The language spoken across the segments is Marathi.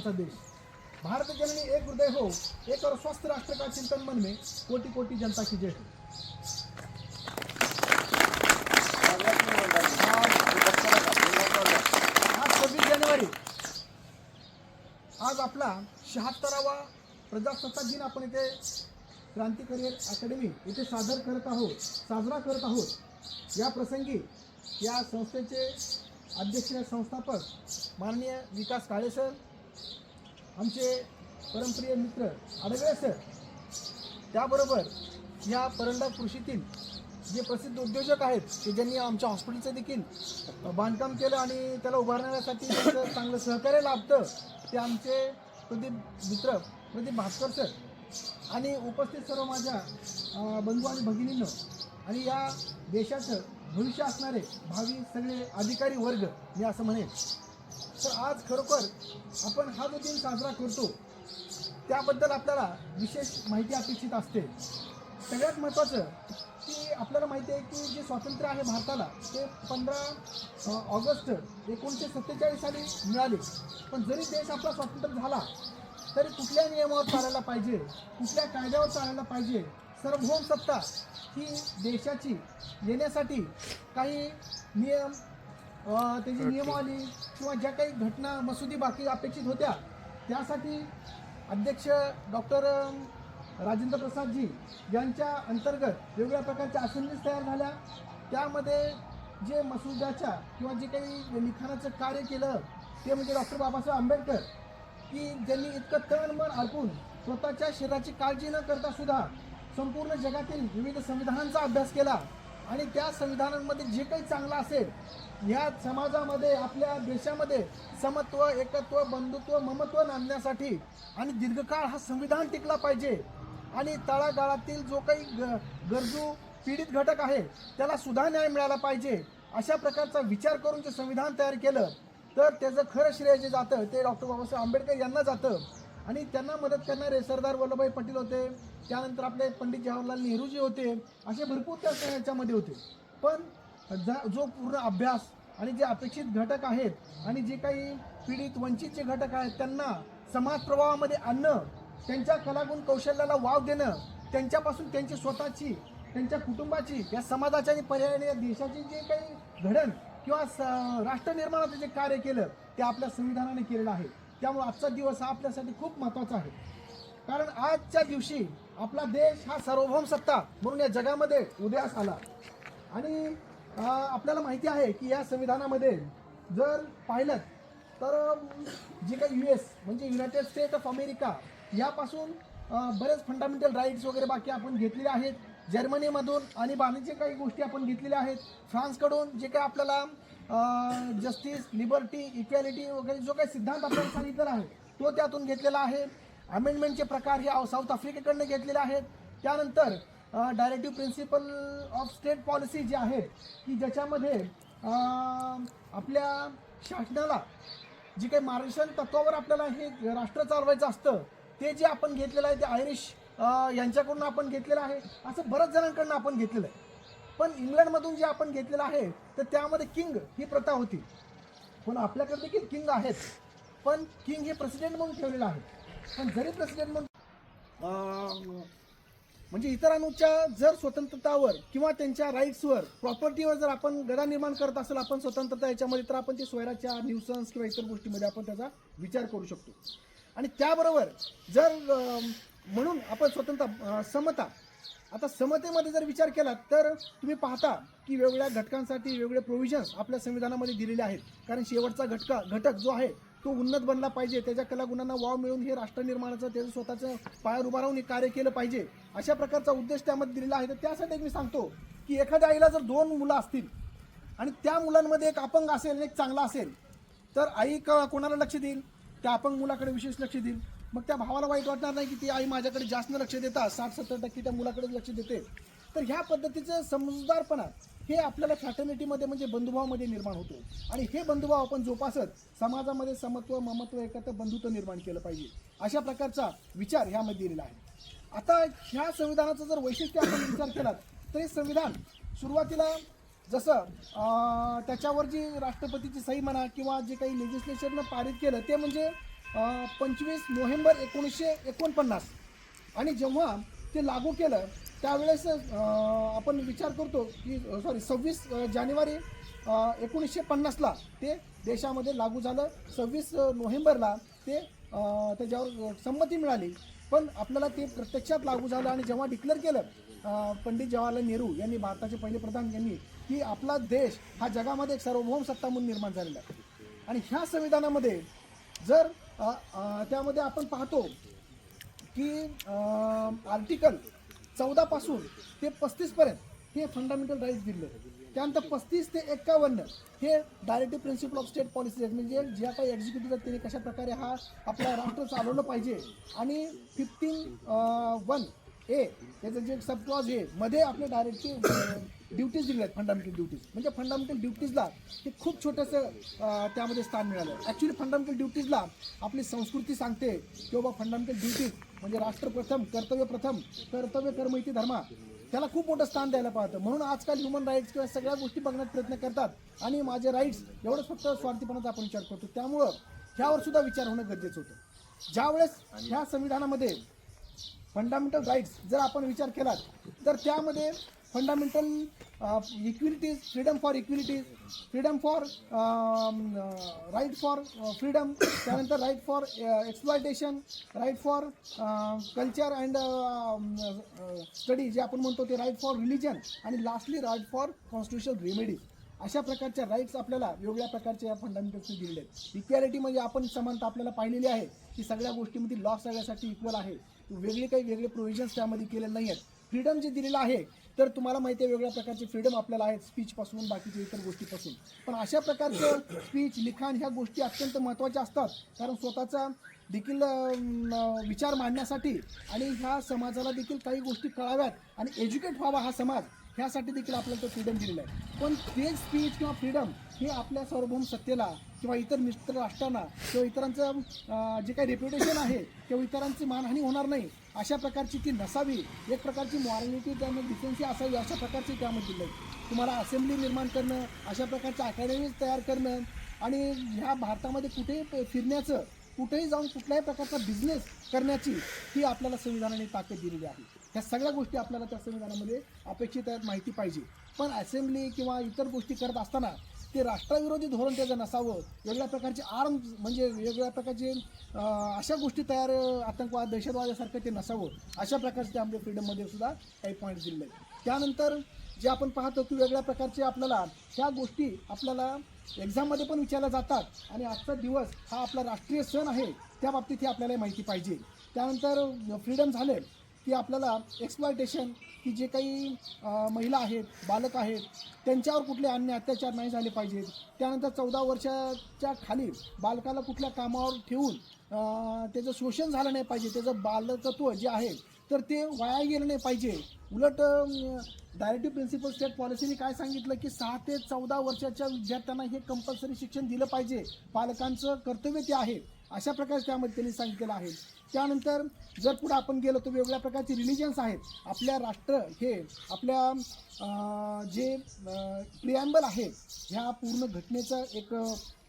आमचा देश. भारत जननी एक हृदय हो एक और स्वस्थ राष्ट्र का चिंतन मन में कोटी कोटी जनता की जय हो. आज सव्वीस जानेवारी. आज आपला शहात्तरावा प्रजासत्ताक दिन आपण इथे क्रांती करिअर अकॅडमी इथे सादर करत आहोत साजरा करत आहोत. या प्रसंगी या संस्थेचे अध्यक्ष संस्थापक माननीय विकास काळे सर आमचे परमप्रिय मित्र आडगळे सर त्याबरोबर या परंडा कृषीतील जे प्रसिद्ध उद्योजक आहेत की ज्यांनी आमच्या हॉस्पिटलचं देखील बांधकाम केलं आणि त्याला उभारण्यासाठी त्यांचं चांगलं सहकार्य लाभतं ते आमचे प्रदीप मित्र प्रदीप भास्कर सर आणि उपस्थित सर्व माझ्या बंधू आणि भगिनींनो आणि या देशाचं भविष्य असणारे भावी सगळे अधिकारी वर्ग मी असं म्हणेन. तर आज खरोखर आपण हा जो दिन साजरा करतो त्याबद्दल आपल्याला विशेष माहिती अपेक्षित असते. सगळ्यात महत्त्वाचं की आपल्याला माहिती आहे की जे स्वातंत्र्य आहे भारताला ते पंधरा ऑगस्ट एकोणीसशे सत्तेचाळीस साली मिळाले. पण जरी देश आपला स्वतंत्र झाला तरी कुठल्या नियमावर चालायला पाहिजे कुठल्या कायद्यावर चालायला पाहिजे सार्वभौम सत्ता ही देशाची येण्यासाठी काही नियम त्याची नियमावली किंवा ज्या काही घटना मसुदी बाकी अपेक्षित होत्या त्यासाठी अध्यक्ष डॉक्टर राजेंद्र प्रसादजी यांच्या अंतर्गत वेगवेगळ्या प्रकारच्या असेंब्लीज तयार झाल्या. त्यामध्ये जे मसुद्याच्या किंवा जे काही लिखाणाचं कार्य केलं ते म्हणजे डॉक्टर बाबासाहेब आंबेडकर की ज्यांनी इतकं तन मन अर्पून स्वतःच्या शरीराची काळजी न करता सुद्धा संपूर्ण जगातील विविध संविधानांचा अभ्यास केला. आणि त्या संविधानांमध्ये जे काही चांगलं असेल या समाजामध्ये आपल्या देशामध्ये समत्व एकत्व बंधुत्व ममत्व नांदण्यासाठी आणि दीर्घकाळ हा संविधान टिकला पाहिजे. आणि तळागाळातील जो काही ग गरजू पीडित घटक आहे त्याला सुद्धा न्याय मिळाला पाहिजे. अशा प्रकारचा विचार करून जे संविधान तयार केलं तर त्याचं खरं श्रेय जे जातं ते डॉक्टर बाबासाहेब आंबेडकर यांना जातं. आणि त्यांना मदत करणारे सरदार वल्लभभाई पटेल होते त्यानंतर आपले पंडित जवाहरलाल नेहरूजी होते असे भरपूर त्या याच्यामध्ये होते. पण जो पूर्ण अभ्यास आणि जे अपेक्षित घटक आहेत आणि जे काही पीडित वंचित जे घटक आहेत त्यांना समाज प्रवाहामध्ये आणणं त्यांच्या कलागुण कौशल्याला वाव देणं त्यांच्यापासून त्यांची स्वतःची त्यांच्या कुटुंबाची या समाजाच्या आणि पर्यायाने या देशाची जे काही घडण किंवा स- राष्ट्र निर्माणाचं जे कार्य केलं ते आपल्या संविधानाने केलेलं आहे. त्यामुळे आजचा दिवस हा आपल्यासाठी खूप महत्त्वाचा आहे. कारण आजच्या दिवशी आपला देश हा सार्वभौम सत्ता म्हणून या जगामध्ये उदयास आला. आणि आपल्याला माहिती आहे की या संविधानामध्ये जर पाहिलं तर जे काही यू एस म्हणजे युनायटेड स्टेट ऑफ अमेरिका यापासून बरेच फंडामेंटल राईट्स वगैरे बाकी आपण घेतलेले आहेत. जर्मनीमधून आणि बाकीचे काही गोष्टी आपण घेतलेल्या आहेत. फ्रान्सकडून जे काही आपल्याला जस्टिस लिबर्टी इक्वॅलिटी वगैरे जो काही सिद्धांत आपल्याला सांगितलेला आहे तो त्यातून घेतलेला आहे. अमेंडमेंटचे प्रकार हे साऊथ आफ्रिकेकडनं घेतलेले आहेत. त्यानंतर directive principle of state policy जी आहे की ज्याच्यामध्ये आपल्या शासनाला जी काही मार्गदर्शन तत्वावर आपल्याला हे राष्ट्र चालवायचं असतं ते जे आपण घेतलेलं आहे ते आयरिश यांच्याकडून आपण घेतलेलं आहे असं बऱ्याच जणांकडून आपण घेतलेलं आहे. पण इंग्लंडमधून जे आपण घेतलेलं आहे तर त्यामध्ये किंग ही प्रथा होती. पण आपल्याकडे देखील किंग आहेत. पण किंग हे प्रेसिडेंट म्हणून ठेवलेलं आहे. पण जरी प्रेसिडेंट म्हणून म्हणजे इतरांच्या जर स्वतंत्रतावर किंवा त्यांच्या राईट्सवर प्रॉपर्टीवर जर आपण गदा निर्माण करत असेल आपण स्वतंत्रता याच्यामध्ये तर आपण ते स्वराच्या न्यूसन्स किंवा इतर गोष्टीमध्ये आपण त्याचा विचार करू शकतो. आणि त्याबरोबर जर म्हणून आपण स्वतंत्र समता आता समतेमध्ये जर विचार केला तर तुम्ही पाहता की वेगवेगळ्या घटकांसाठी वेगवेगळे प्रोव्हिजन्स आपल्या संविधानामध्ये दिलेले आहेत. कारण शेवटचा घटका घटक जो आहे तो उन्नत बनला पाहिजे. त्याच्या कलागुणांना वाव मिळून हे राष्ट्र निर्माणाचं त्याचं स्वतःचं पायावर उभा राहून हे कार्य केलं पाहिजे. अशा प्रकारचा उद्देश त्यामध्ये दिलेला आहे. तर त्यासाठी एक मी सांगतो की एखाद्या आईला जर दोन मुलं असतील आणि त्या मुलांमध्ये एक अपंग असेल आणि एक चांगला असेल तर आई क- कोणाला लक्ष देईल? त्या अपंग मुलाकडे विशेष लक्ष देईल. मग त्या भावाला वाईट वाटणार नाही की ती आई माझ्याकडे जास्त लक्ष देतात साठ सत्तर टक्के त्या मुलाकडे लक्ष देते. तर ह्या पद्धतीचं समजदारपणा हे आपल्याला फॅटर्निटीमध्ये म्हणजे बंधुभावामध्ये निर्माण होतो. आणि हे बंधुभाव आपण जोपासत समाजामध्ये समत्व ममत्व एकत्र बंधुत्व निर्माण केलं पाहिजे. अशा प्रकारचा विचार ह्यामध्ये दिलेला आहे. आता ह्या संविधानाचं जर वैशिष्ट्य आपण विचार केला तर हे संविधान सुरुवातीला जसं त्याच्यावर जी राष्ट्रपतीची सही म्हणा किंवा जे काही लेजिस्लेचरनं पारित केलं ते म्हणजे पंचवीस नोव्हेंबर एकोणीसशे एकोणपन्नास. आणि जेव्हा ते लागू केलं त्यावेळेस आपण विचार करतो की सॉरी सव्वीस जानेवारी एकोणीसशे पन्नासला ते देशामध्ये लागू झालं. सव्वीस नोव्हेंबरला ते त्याच्यावर संमती मिळाली. पण आपल्याला ते प्रत्यक्षात लागू झालं आणि जेव्हा डिक्लेअर केलं पंडित जवाहरलाल नेहरू यांनी भारताचे पहिले प्रधान यांनी की आपला देश हा जगामध्ये एक सार्वभौम सत्ता म्हणून निर्माण झालेला आहे. आणि ह्या संविधानामध्ये जर त्यामध्ये आपण पाहतो की आर्टिकल चौदा पासून ते पस्तीस पर्यंत हे फंडामेंटल राईट्स दिले. त्यानंतर पस्तीस ते एक्कावन्न हे directive principle of state policy आहेत. म्हणजे ज्या काही एक्झिक्युटिव्ह आहेत त्यांनी कशा प्रकारे हा आपला राष्ट्र चालवलं पाहिजे? आणि फिफ्टीन वन ए याचं जे सब क्लॉज आहे मध्ये आपले डायरेक्टिव्ह ड्युटीज दिले आहेत फंडामेंटल ड्युटीज म्हणजे फंडामेंटल ड्युटीजला ते खूप छोटंसं त्यामध्ये स्थान मिळालं. ॲक्च्युली फंडामेंटल ड्युटीजला आपली संस्कृती सांगते की बाबा फंडामेंटल ड्युटीज म्हणजे राष्ट्रप्रथम कर्तव्य प्रथम कर्तव्य कर्म इथे धर्मा. त्याला खूप मोठं स्थान द्यायला पाहतं. म्हणून आजकाल ह्युमन राईट्स किंवा सगळ्या गोष्टी बघण्याचा प्रयत्न करतात. आणि माझे राईट्स एवढंच फक्त स्वार्थीपणाचा आपण विचार करतो. त्यामुळं ह्यावर सुद्धा विचार होणं गरजेचं होतं. ज्यावेळेस ह्या संविधानामध्ये फंडामेंटल राईट्स जर आपण विचार केला तर त्यामध्ये fundamental equalities freedom for equalities freedom for right for freedom त्यानंतर right for exploitation right for culture and study जे आपण म्हणतो ते राईट फॉर रिलिजन आणि lastly right for constitutional remedies अशा प्रकारच्या राईट्स आपल्याला वेगवेगळ्या प्रकारच्या या फंडामेंटल्सने दिलेले आहेत. इक्वॅलिटी म्हणजे आपण समानता आपल्याला पाहिलेली आहे. की सगळ्या गोष्टीमध्ये लॉ सगळ्यासाठी इक्वल आहे. वेगळे काही वेगळे प्रोव्हिजन्स त्यामध्ये केलेले नाही आहेत फ्रीडम जे दिलेलं आहे तर तुम्हाला माहिती आहे वेगळ्या प्रकारचे फ्रीडम आपल्याला आहेत स्पीचपासून बाकीच्या इतर गोष्टीपासून. पण अशा प्रकारचं स्पीच लिखाण ह्या गोष्टी अत्यंत महत्त्वाच्या असतात. कारण स्वतःचा देखील विचार मांडण्यासाठी आणि ह्या समाजाला देखील काही गोष्टी कळाव्यात आणि एज्युकेट व्हावा हा समाज ह्यासाठी देखील आपल्याला तो फ्रीडम दिलेला आहे. पण ते स्पीच किंवा फ्रीडम हे आपल्या सार्वभौम सत्तेला किंवा इतर मित्र राष्ट्रांना किंवा इतरांचं जे काही रेप्युटेशन आहे किंवा इतरांची मानहानी होणार नाही अशा प्रकारची ती नसावी एक प्रकारची मॉरॅलिटी त्यामध्ये डिसेन्सी असावी अशा प्रकारची त्यामध्ये दिलं आहे तुम्हाला असेंब्ली निर्माण करणं अशा प्रकारच्या अकॅडमीज तयार करणं आणि ह्या भारतामध्ये कुठेही फिरण्याचं कुठेही जाऊन कुठल्याही प्रकारचा बिझनेस करण्याची ही आपल्याला संविधानाने ताकद दिलेली आहे. ह्या सगळ्या गोष्टी आपल्याला त्या संविधानामध्ये अपेक्षित आहेत माहिती पाहिजे. पण असेंब्ली किंवा इतर गोष्टी करत असताना ते राष्ट्रविरोधी धोरण त्याचं नसावं वेगळ्या प्रकारचे आर्म म्हणजे वेगवेगळ्या प्रकारचे अशा गोष्टी तयार आतंकवाद दहशतवादासारखं ते नसावं अशा प्रकारचे आमच्या फ्रीडममध्ये सुद्धा काही पॉईंट दिले आहेत. त्यानंतर जे आपण पाहतो की वेगळ्या प्रकारचे आपल्याला ह्या गोष्टी आपल्याला एक्झाममध्ये पण विचारल्या जातात आणि आजचा दिवस हा आपला राष्ट्रीय सण आहे त्या बाबतीत हे आपल्याला माहिती पाहिजे. त्यानंतर फ्रीडम झाले. की आपल्याला एक्सप्लॉयटेशन की जे काही महिला आहेत बालक आहेत त्यांच्यावर कुठले अन्य अत्याचार नाही झाले पाहिजेत. त्यानंतर चौदा वर्षाच्या खाली बालकाला कुठल्या कामावर ठेवून त्याचं शोषण झालं नाही पाहिजे त्याचं बालकत्व जे आहे तर ते वाया गेलं नाही पाहिजे. उलट डायरेक्टिव्ह प्रिन्सिपल स्टेट पॉलिसीने काय सांगितलं की सहा ते चौदा वर्षाच्या विद्यार्थ्यांना हे कंपल्सरी शिक्षण दिलं पाहिजे. पालकांचं कर्तव्य ते आहे. अशा प्रकारे त्यामध्ये त्यांनी सांगितलेलं आहे. त्यानंतर जर पुढे आपण गेलो तर वेगवेगळ्या प्रकारचे रिलिजन्स आहेत. आपल्या राष्ट्र हे आपल्या जे प्रिॲम्बल आहे ह्या पूर्ण घटनेचं एक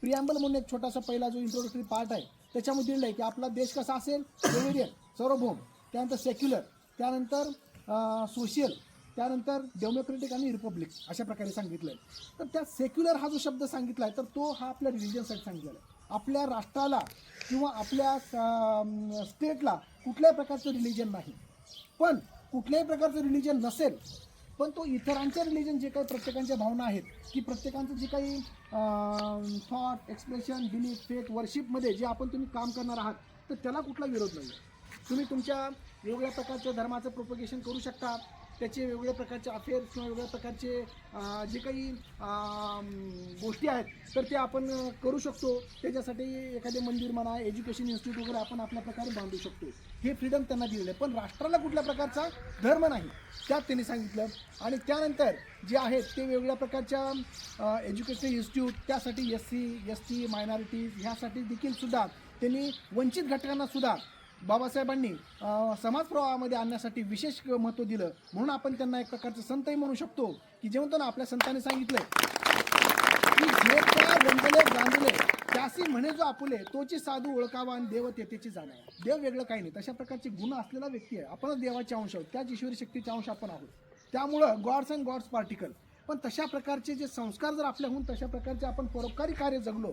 प्रिॲम्बल म्हणून एक छोटासा पहिला जो इंट्रोडक्टरी पार्ट आहे त्याच्यामध्ये दिलेलं आहे की आपला देश कसा असेल? वेरियन सार्वभौम त्यानंतर सेक्युलर त्यानंतर सोशियल त्यानंतर डेमोक्रेटिक आणि रिपब्लिक अशा प्रकारे सांगितलं आहे तर त्या सेक्युलर हा जो शब्द सांगितला आहे तर तो हा आपल्या रिलिजनसाठी सांगितलेला आहे. आपल्या राष्ट्राला किंवा आपल्या स्टेटला कुठल्याही प्रकारचं रिलिजन नाही. पण कुठल्याही प्रकारचं रिलिजन नसेल पण तो इतरांच्या रिलिजन जे काही प्रत्येकांच्या भावना आहेत की प्रत्येकांचं जे काही थॉट एक्सप्रेशन बिलीफ फेथ वर्शिपमध्ये जे आपण तुम्ही काम करणार आहात तर त्याला कुठला विरोध नाही तुम्ही तुमच्या वेगवेगळ्या प्रकारच्या धर्माचं प्रोपोगेशन करू शकता त्याचे वेगवेगळ्या प्रकारचे अफेअर्स किंवा वेगवेगळ्या प्रकारचे जे काही गोष्टी आहेत तर ते आपण करू शकतो. त्याच्यासाठी एखादे मंदिर म्हणा एज्युकेशन इन्स्टिट्यूट वगैरे आपण आपल्या प्रकारे बांधू शकतो. हे फ्रीडम त्यांना दिलेलं आहे. पण राष्ट्राला कुठल्या प्रकारचा धर्म नाही त्यात त्यांनी सांगितलं. आणि त्यानंतर जे आहेत ते वेगवेगळ्या प्रकारच्या एज्युकेशन इन्स्टिट्यूट त्यासाठी S C S T minorities ह्यासाठी देखील सुद्धा त्यांनी वंचित घटकांना सुद्धा बाबासाहेबांनी समाज प्रवाहामध्ये आणण्यासाठी विशेष महत्त्व दिलं. म्हणून आपण त्यांना एक प्रकारचं संतही म्हणू शकतो की जेव्हा त्यांना आपल्या संतांनी सांगितलंय. की जे त्या रंगले गांजले त्यासी म्हणे जो आपुले तोची साधू ओळखावा आणि देव तेथेची जाणावा देव वेगळं काही नाही. तशा प्रकारचे गुण असलेला व्यक्ती आहे. आपणच देवाचे अंश आहोत. त्याच ईश्वरी शक्तीचे अंश आपण आहोत. त्यामुळं गॉड्स अँड गॉड्स पार्टिकल. पण तशा प्रकारचे जे संस्कार जर आपल्याहून तशा प्रकारचे आपण परोपकारी कार्य जगलो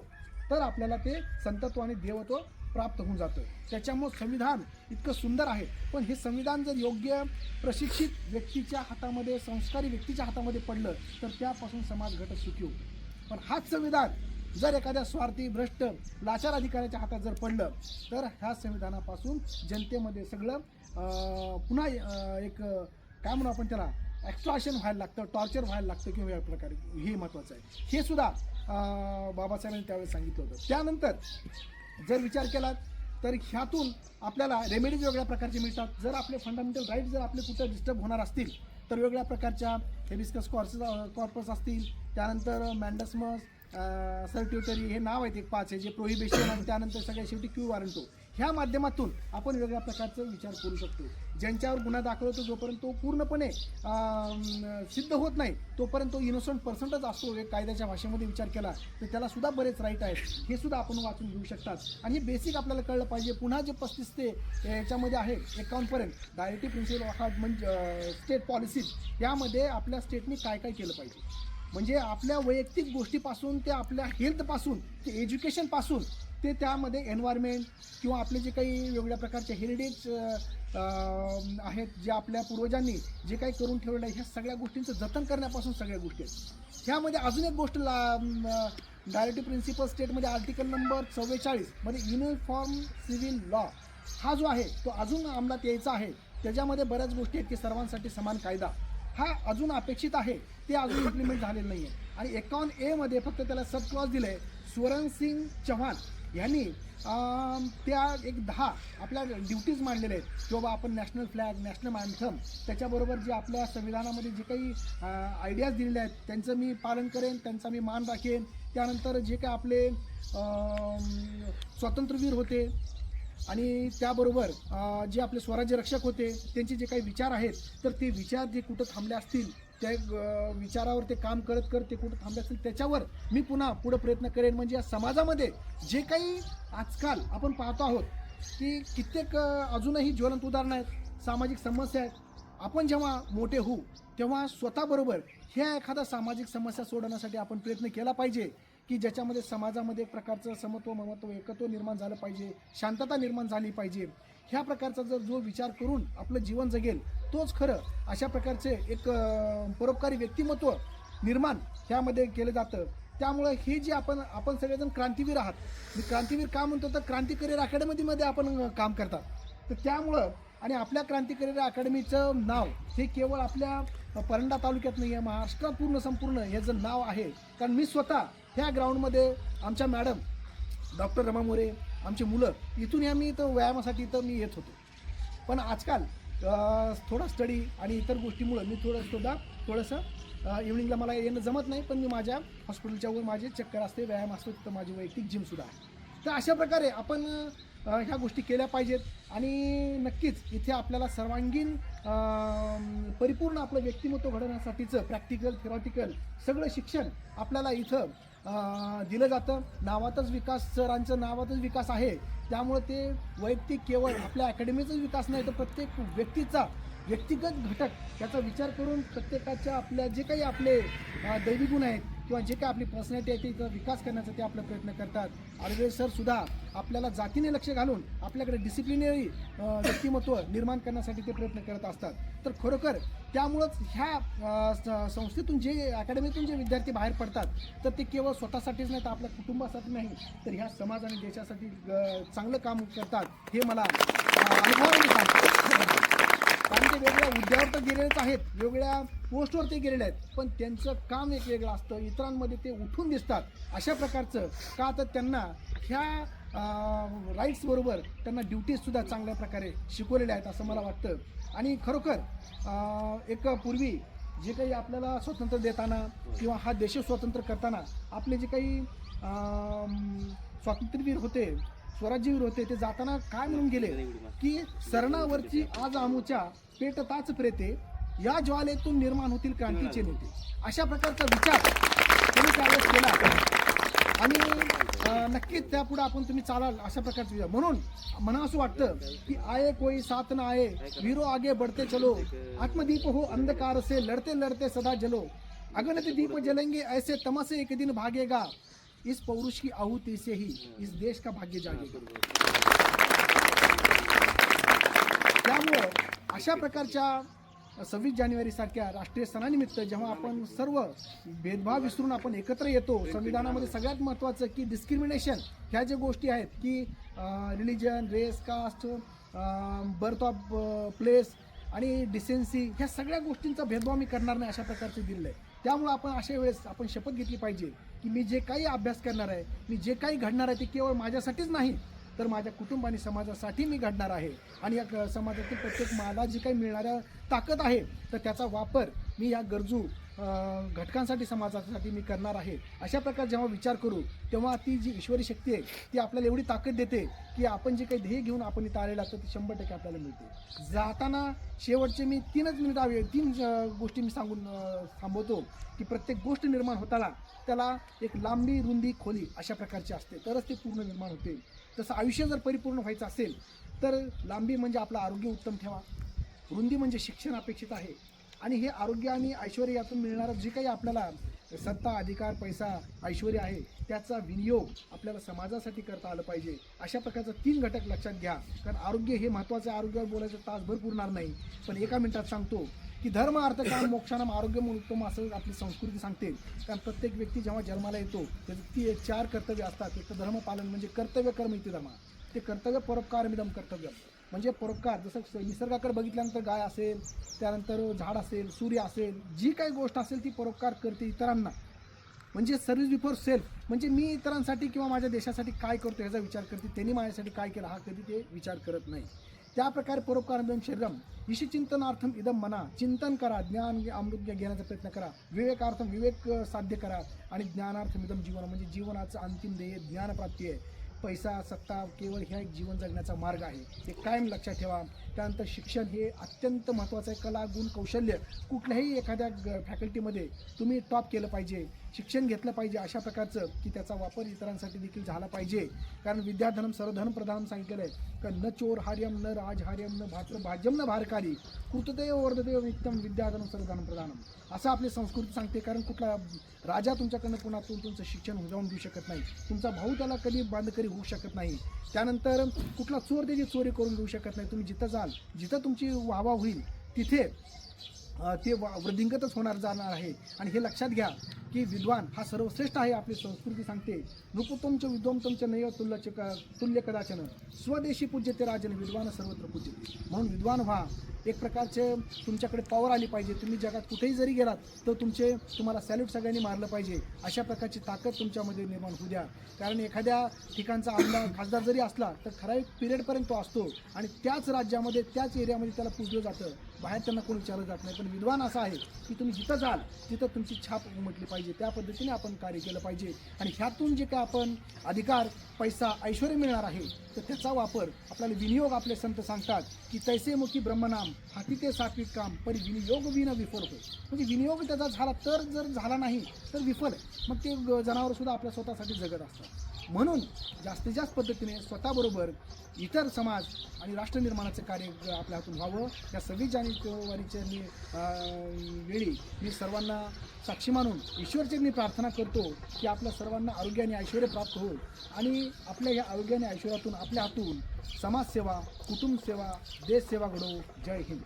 तर आपल्याला ते संतत्व आणि देवत्व प्राप्त होऊन जातं त्याच्यामुळं संविधान इतकं सुंदर आहे. पण हे संविधान जर योग्य प्रशिक्षित व्यक्तीच्या हातामध्ये संस्कारी व्यक्तीच्या हातामध्ये पडलं तर त्यापासून समाज घटक सुखी होतो. पण हाच संविधान जर एखाद्या स्वार्थी भ्रष्ट लाचार अधिकाऱ्याच्या हातात जर पडलं तर ह्या संविधानापासून जनतेमध्ये सगळं पुन्हा एक काय म्हणू आपण त्याला एक्स्ट्रॉशन व्हायला लागतं टॉर्चर व्हायला लागतं किंवा या प्रकारे हे महत्त्वाचं आहे. हे सुद्धा बाबासाहेबांनी त्यावेळेस सांगितलं होतं. त्यानंतर जर विचार केला तर ह्यातून आपल्याला रेमेडीज वेगळ्या प्रकारचे मिळतात. जर आपले फंडामेंटल राईट जर आपले कुठं डिस्टर्ब होणार असतील तर वेगळ्या प्रकारच्या हेबिस्कस कॉर्सेस कॉर्पस असतील. त्यानंतर मॅन्डसमस सर्ट्युटरी हे नाव आहेत एक पाच आहे जे प्रोहिबिशन आणि त्यानंतर सगळ्या शेवटी क्यू वॉरंटो ह्या माध्यमातून आपण वेगळ्या प्रकारचा विचार करू शकतो. ज्यांच्यावर गुन्हा दाखल होतो जोपर्यंत तो पूर्णपणे सिद्ध होत नाही तोपर्यंत तो इनोसंट पर्सेंटच असतो एक कायद्याच्या भाषेमध्ये विचार केला तर त्यालासुद्धा बरेच राईट आहेत. हे सुद्धा आपण वाचून घेऊ शकतात. आणि हे बेसिक आपल्याला कळलं पाहिजे पुन्हा जे पस्तीस ते याच्यामध्ये आहे एकावन्नपर्यंत डायरेक्टिव्ह प्रिन्सिपल ऑफ हार्ट म्हणजे स्टेट पॉलिसीज यामध्ये आपल्या स्टेटने काय काय केलं पाहिजे? म्हणजे आपल्या वैयक्तिक गोष्टीपासून ते आपल्या हेल्थपासून ते एज्युकेशनपासून ते त्यामध्ये एन्व्हायरमेंट किंवा आपले जे काही वेगवेगळ्या प्रकारचे हेरिटेज आहेत जे आपल्या पूर्वजांनी जे काही करून ठेवलेलं आहे ह्या सगळ्या गोष्टींचं जतन करण्यापासून सगळ्या गोष्टी आहेत. ह्यामध्ये अजून एक गोष्ट ला डायरेक्टिव्ह प्रिन्सिपल स्टेटमध्ये आर्टिकल नंबर चव्वेचाळीसमध्ये युनिफॉर्म सिव्हिल लॉ हा जो आहे तो अजून अंमलात यायचा आहे. त्याच्यामध्ये बऱ्याच गोष्टी आहेत की सर्वांसाठी समान कायदा. हा अजून अपेक्षित आहे ते अजून इम्प्लिमेंट झालेलं नाही आहे आणि एकावन्न एमध्ये फक्त त्याला सब क्लॉज दिलं आहे सुवरण सिंग चव्हाण. यांनी त्या एक दहा आपल्या ड्युटीज मांडलेल्या आहेत. की बाबा आपण नॅशनल फ्लॅग नॅशनल अँथम त्याच्याबरोबर जे आपल्या संविधानामध्ये जे काही आयडियाज दिलेले आहेत त्यांचं मी पालन करेन त्यांचा मी मान राखेन. त्यानंतर जे काही आपले स्वातंत्र्यवीर होते आणि त्याबरोबर जे आपले स्वराज्य रक्षक होते त्यांचे जे काही विचार आहेत तर ते विचार जे कुठं थांबले असतील त्या विचारावर ते काम करत करत ते कुठं थांबले असेल त्याच्यावर मी पुन्हा पुढं प्रयत्न करेन. म्हणजे या समाजामध्ये जे काही आजकाल आपण पाहतो आहोत की कित्येक अजूनही ज्वलंत उदाहरणं आहेत सामाजिक समस्या आहेत. आपण जेव्हा मोठे होऊ तेव्हा स्वतःबरोबर ह्या एखादा सामाजिक समस्या सोडवण्यासाठी आपण प्रयत्न केला पाहिजे की ज्याच्यामध्ये समाजामध्ये एक प्रकारचं समत्व महत्त्व एकत्व निर्माण झालं पाहिजे शांतता निर्माण झाली पाहिजे. ह्या प्रकारचा जर जो विचार करून आपलं जीवन जगेल तोच खरं. अशा प्रकारचे एक परोपकारी व्यक्तिमत्व निर्माण ह्यामध्ये केलं जातं. त्यामुळं हे जे आपण आपण सगळेजण क्रांतीवीर आहात. मी क्रांतीवीर का म्हणतो? तर क्रांती करिअर अकॅडमीमध्ये आपण काम करतात. तर त्यामुळं आणि आपल्या क्रांती करिअर अकॅडमीचं नाव हे केवळ आपल्या परंडा तालुक्यात नाही आहे महाराष्ट्रात पूर्ण संपूर्ण ह्याचं नाव आहे कारण मी स्वतः ह्या ग्राउंडमध्ये आमच्या मॅडम डॉक्टर रमा मोरे आमची मुलं इथून या मी इथं व्यायामासाठी इथं मी येत होतो. पण आजकाल थोडा स्टडी आणि इतर गोष्टीमुळं मी थोडं सुद्धा थोडंसं इव्हनिंगला मला येणं जमत नाही पण मी माझ्या हॉस्पिटलच्या वर माझे चक्कर असते व्यायाम असतो तिथं माझी वैयक्तिक जिमसुद्धा आहे. तर अशा प्रकारे आपण ह्या गोष्टी केल्या पाहिजेत आणि नक्कीच इथे आपल्याला सर्वांगीण परिपूर्ण आपलं व्यक्तिमत्व घडवण्यासाठीचं प्रॅक्टिकल थेरॉटिकल सगळं शिक्षण आपल्याला इथं दिलं जातं. नावातच विकास सरांचं नावातच विकास आहे. त्यामुळे ते वैयक्तिक केवळ आपल्या अकॅडमीचाच विकास नाही तर प्रत्येक व्यक्तीचा व्यक्तिगत घटक याचा विचार करून प्रत्येकाच्या आपल्या जे काही आपले दैवी गुण आहेत किंवा जे काही आपली पर्सनॅलिटी आहे ते विकास करण्याचा ते आपला प्रयत्न करतात. आर्वे सर सुद्धा आपल्याला जातीने लक्ष घालून आपल्याकडे डिसिप्लिनरी व्यक्तिमत्व निर्माण करण्यासाठी ते प्रयत्न करत असतात. तर खरोखर त्यामुळंच ह्या स- संस्थेतून जे अकॅडमीतून जे विद्यार्थी बाहेर पडतात तर ते केवळ स्वतःसाठीच नाही तर आपल्या कुटुंबासाठी नाही तर ह्या समाज आणि देशासाठी चांगलं काम करतात हे मला अनुभवाने कारण ते वेगवेगळ्या हुद्द्यावर तर गेलेलेच आहेत वेगळ्या पोस्टवर ते गेलेले आहेत पण त्यांचं काम एक वेगळं असतं. इतरांमध्ये ते उठून दिसतात. अशा प्रकारचं का तर त्यांना ह्या राईट्सबरोबर त्यांना ड्युटीजसुद्धा चांगल्या प्रकारे शिकवलेल्या आहेत असं मला वाटतं. आणि खरोखर एक पूर्वी जे काही आपल्याला स्वातंत्र्य देताना किंवा हा देश स्वतंत्र करताना आपले जे काही स्वातंत्र्यवीर होते स्वराज्यवीर होते ते जाताना काय म्हणून गेले? की सरणावरची आज आमुच्या पेटताच प्रेते या ज्वालेतून निर्माण होतील क्रांतीचे नेते. अशा प्रकारचा विचार त्यांनी त्यावेळेस केला. आणि नक्कीच त्यापुढे आपण तुम्ही चालाल अशा प्रकारचे विचार. म्हणून मला असं वाटतं की आये कोई साथ ना आये वीरो आगे बढ़ते चलो आत्मदीप हो अंधकार से लढते लढते सदा जलो. अगणित दीप जलेंगे ऐसे तमसे एक दिन भागेगा. इस पौरुष की आहुति से ही इस देश का भाग्य जागेगा त्यामुळं अशा प्रकारच्या सव्वीस जानेवारी सारख्या राष्ट्रीय सणानिमित्त जेव्हा आपण सर्व भेदभाव विसरून आपण एकत्र येतो संविधानामध्ये सगळ्यात महत्त्वाचं की डिस्क्रिमिनेशन ह्या ज्या गोष्टी आहेत की religion race caste birth of place आणि डिसेन्सी ह्या सगळ्या गोष्टींचा भेदभाव मी करणार नाही अशा प्रकारचं दिलं आहे त्यामुळं आपण अशा वेळेस आपण शपथ घेतली पाहिजे. की मी जे काही अभ्यास करणार आहे मी जे काही घडणार आहे ते केवळ माझ्यासाठीच नाही तर माझ्या कुटुंब आणि समाजासाठी मी घडणार आहे. आणि या क- समाजातील प्रत्येक मला जी काही मिळणाऱ्या ताकद आहे तर त्याचा वापर मी या गरजू घटकांसाठी समाजासाठी मी करणार आहे. अशा प्रकारे जेव्हा विचार करू तेव्हा ती जी ईश्वरी शक्ती आहे ती आपल्याला एवढी ताकद देते की आपण जे काही ध्येय घेऊन आपण इथं आलेलं असतं ते शंभर टक्के आपल्याला मिळते. जाताना शेवटचे मी तीनच मिनिट हवे तीन गोष्टी मी सांगून थांबवतो की प्रत्येक गोष्ट निर्माण होताना त्याला एक लांबी रुंदी खोली अशा प्रकारची असते. तरच ते पूर्ण निर्माण होते. तसं आयुष्य जर परिपूर्ण व्हायचं असेल तर लांबी म्हणजे आपलं आरोग्य उत्तम ठेवा. रुंदी म्हणजे शिक्षण अपेक्षित आहे. आणि हे आरोग्य आणि ऐश्वर यातून मिळणारं जे काही आपल्याला सत्ता अधिकार पैसा ऐश्वर आहे त्याचा विनियोग आपल्याला समाजासाठी करता आलं पाहिजे. अशा प्रकारचं तीन घटक लक्षात घ्या. कारण आरोग्य हे महत्त्वाचं आरोग्यावर बोलायचं तासभर पुरणार नाही. पण एका मिनिटात सांगतो की धर्म अर्थ काम मोक्षानाम आरोग्य म्हणून उत्तम असं आपली संस्कृती सांगते. कारण प्रत्येक व्यक्ती जेव्हा जन्माला येतो त्याचं ती चार कर्तव्य असतात. एक तर धर्मपालन म्हणजे कर्तव्य कर्म इथे धर्म ते कर्तव्य परोपकार मिदम कर्तव्य. म्हणजे परोपकार जसं निसर्गाकडे बघितल्यानंतर गाय असेल त्यानंतर झाड असेल सूर्य असेल जी काही गोष्ट असेल ती परोपकार करते इतरांना. म्हणजे सर्व्हिस बिफोर सेल्फ म्हणजे मी इतरांसाठी किंवा माझ्या देशासाठी काय करतो ह्याचा विचार करते त्यांनी माझ्यासाठी काय केलं हा कधी ते विचार करत नाही. त्या प्रकारे परोपकारम शरीरम. ईशचिंतनार्थम इदम मना. चिंतन करा ज्ञान अमृत घेण्याचा प्रयत्न करा. विवेकार्थम विवेक साध्य करा आणि ज्ञानार्थम इदम जीवन. म्हणजे जीवनाचं अंतिम ध्येय ज्ञानप्राप्ती आहे. पैसा सत्ता केवळ ह्या एक जीवन जगण्याचा मार्ग आहे. ते कायम लक्षात ठेवा. त्यानंतर शिक्षण हे अत्यंत महत्त्वाचं आहे. कला गुण कौशल्य कुठल्याही एखाद्या ग- फॅकल्टीमध्ये तुम्ही टॉप केलं पाहिजे. शिक्षण घेतलं पाहिजे अशा प्रकारचं की त्याचा वापर इतरांसाठी देखील झाला पाहिजे. कारण विद्याधनम सर्वधन प्रधान सांगितलेलं आहे का न चोर हार्यम न राजहार्यम न भात्र भाज्यम न भारकारी. कृतदेव वर्धदेव नित्यम विद्याधनम सर्वधन प्रधानम. असं आपली संस्कृती सांगते कारण कुठला राजा तुमच्याकडनं पुन्हा तुमचं शिक्षण जाऊन देऊ शकत नाही. तुमचा भाऊ त्याला कधी बांधकरी होऊ शकत नाही. त्यानंतर कुठला चोर त्याची चोरी करून देऊ शकत नाही. तुम्ही जिथं जाल जिथं तुमची वाहवा होईल तिथे ते वा- वृद्धिंगतच होणार जाणार आहे. आणि हे लक्षात घ्या की विद्वान हा सर्वश्रेष्ठ आहे आपली संस्कृती सांगते. नृपुतमच विद्वंतमच नय तुल्य क तुल्य कदाचन. स्वदेशी पूज्यते राजन विद्वान सर्वत्र पूज्य. म्हणून विद्वान व्हा. एक प्रकारचे तुमच्याकडे पॉवर आली पाहिजे. तुम्ही जगात कुठेही जरी गेलात तर तुमचे तुम्हाला सॅल्यूट सगळ्यांनी मारलं पाहिजे. अशा प्रकारची ताकद तुमच्यामध्ये निर्माण होऊ द्या. कारण एखाद्या ठिकाणचा आमदार खासदार जरी असला तर ठराविक पिरियडपर्यंत तो असतो. आणि त्याच राज्यामध्ये त्याच एरियामध्ये त्याला पूजलं जातं. बाहेर त्यांना कोणी विचारलं जात नाही. पण विद्वान असा आहे की तुम्ही जिथं जाल तिथं तुमची छाप उमटली पाहिजे. त्या पद्धतीने आपण कार्य केलं पाहिजे. आणि ह्यातून जे काय आपण अधिकार पैसा ऐश्वर मिळणार आहे तर त्याचा वापर आपल्याला विनियोग आपले संत सांगतात की तैसे मुखी ब्रह्मनाम हाती ते सात्विक काम पण विनियोग विन विफल होय. म्हणजे विनियोग त्याचा झाला तर जर झाला नाही तर विफल. आहे मग ते जनावर सुद्धा आपल्या स्वतःसाठी जगत असतात. म्हणून जास्तीत जास्त पद्धतीने स्वतःबरोबर इतर समाज आणि राष्ट्र निर्माणाचं कार्य आपल्या हातून व्हावं. या सव्वीस जानेवारीच्या मी वेळी मी सर्वांना साक्षी मानून ईश्वरचरणी प्रार्थना करतो की आपल्या सर्वांना आरोग्य आणि ऐश्वर प्राप्त हो आणि आपल्या या आरोग्य आणि ऐश्वर्यातून आपल्या हातून समाजसेवा कुटुंबसेवा देशसेवा देश सेवा जय Hind.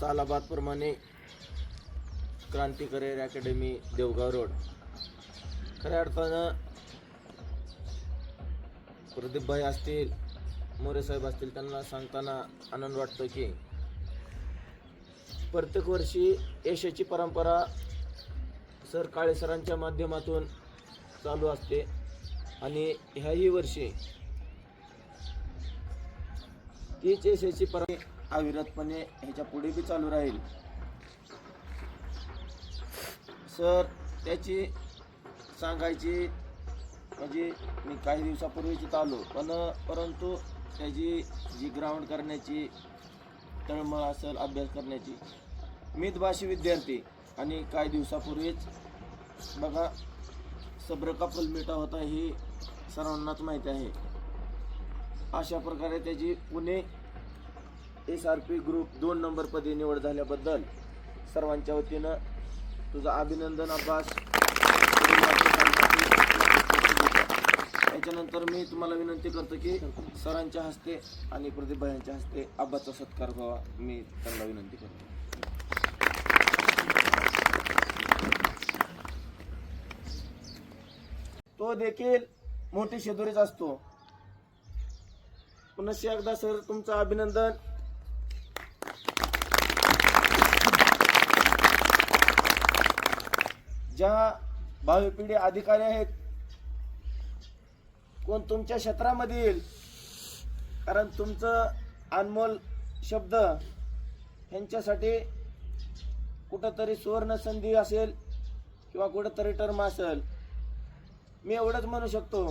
सालाबादप्रमाणे Kranti career academy Devgaon road. खऱ्या अर्थानं प्रदीपभाई असतील मोरे साहेब असतील त्यांना सांगताना आनंद वाटतो की प्रत्येक वर्षी यशाची परंपरा सर काळे सरांच्या माध्यमातून चालू असते आणि ह्याही वर्षी तीच यशाची परंपरा अविरतपणे ह्याच्या पुढे बी चालू राहील. सर त्याची सांगायची. म्हणजे मी काही दिवसापूर्वीच आलो. पण परंतु त्याची जी ग्राउंड करण्याची तळमळ असेल अभ्यास करण्याची मितभाषी विद्यार्थी. आणि काही दिवसापूर्वीच बघा सब्र का होता हे सर्वांनाच माहिती आहे. अशा प्रकारे त्याची Pune S R P group दोन नंबरपदी निवड झाल्याबद्दल सर्वांच्या वतीनं तुझं अभिनंदन अब्बास. त्याच्यानंतर मी तुम्हाला विनंती करतो की सरांच्या हस्ते आणि प्रदीप हस्ते अब्बाचा सत्कार व्हावा. मी त्यांना विनंती करतो. तो देखील मोठी शेदुरीच असतो. पुन्हा एकदा सर तुमचं अभिनंदन. ज्या भावी पिढी अधिकारी आहेत कोण तुमच्या क्षेत्रामध्ये येईल कारण तुमचं अनमोल शब्द ह्यांच्यासाठी कुठंतरी सुवर्ण संधी असेल किंवा कुठंतरी टर्म असेल. मी एवढंच म्हणू शकतो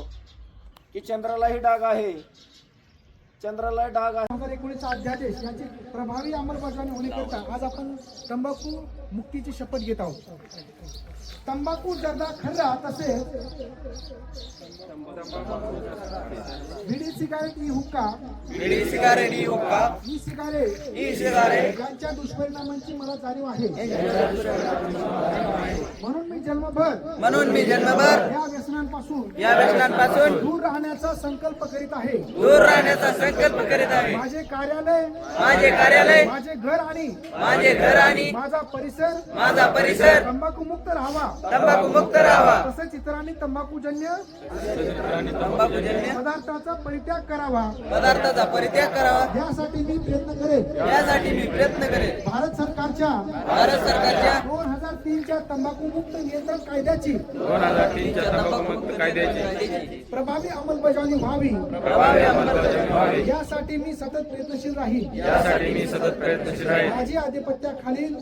की चंद्रालाही डाग आहे. चंद्राला डाग आहे. दोन हजार एकोणीसचा अध्यादेश यांची प्रभावी अंमलबजावणी होण्याकरिता आज आपण तंबाखू मुक्तीची शपथ घेत आहोत. तंबाखू जर्दा खर्रा तसेच bidi cigarette e hookah bidi cigarette e hookah e cigarette e cigarette. यांच्या दुष्परिणामांची मला जाणीव आहे. म्हणून मी जन्मभर म्हणून मी जन्मभर या व्यसनांपासून या व्यसनांपासून दूर राहण्याचा संकल्प करीत आहे. दूर राहण्याचा संकल्प करीत आहे. माझे कार्यालय माझे कार्यालय माझे घर आणि माझे घर आणि माझा परिसर माझा परिसर तंबाखू मुक्त राहावा. तंबाखू मुक्त राहावा. तसेच इतरांनी तंबाखूजन्य तंबाखूजन्य पदार्थाचा परित्याग करावा. पदार्थाचा परित्याग करावा. यासाठी मी प्रयत्न करेन. यासाठी मी प्रयत्न करेन. भारत सरकारच्या भारत सरकारच्या दोन हजार तीनच्या तंबाखू मुक्त नियंत्रण कायद्याची दोन हजार तीनच्या तंबाखूमुक्त कायद्याची कायद्याची प्रभावी अंमलबजावणी व्हावी. प्रभावी अंमलबजावणी व्हावी. यासाठी मी सतत प्रयत्नशील राहील यासाठी मी सतत प्रयत्नशील राहील माझी आधिपत्याखालील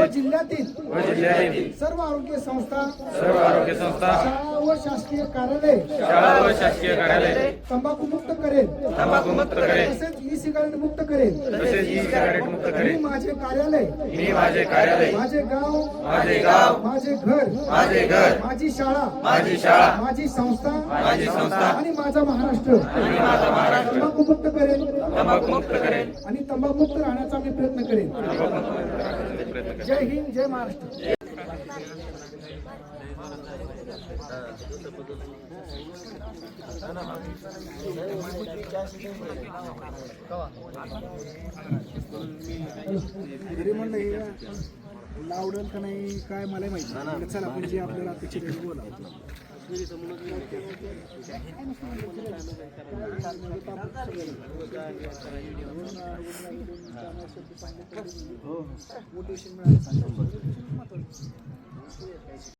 व जिल्ह्यातील व जिल्ह्यातील सर्व आरोग्य संस्था सर्व आरोग्य संस्था. शाळा व शासकीय कार्यालय शाळा व शासकीय कार्यालय. तंबाखू मुक्त करेल. तंबाखू मुक्त करेल. तसेच ई सिगारेट मुक्त करेल. तसेच ई सिगारेट मुक्त मी करेल माझे कार्यालय मी माझे कार्यालय. माझे गाव माझे गाव. माझे घर माझे घर. माझी शाळा माझी शाळा. माझी संस्था माझी संस्था. आणि माझा महाराष्ट्र. तंबाखू मुक्त करेल. तंबाखू मुक्त करेल. आणि तंबाखू मुक्त राहण्याचा मी प्रयत्न करेन प्रयत्न करेल. जय हिंद जय महाराष्ट्र. तरी म्हणलं हे लावडेल का नाही काय मला माहिती चला आपण जे आपल्याला अपेक्षित आहे बोला. मोटिवेशन मिळालं basically.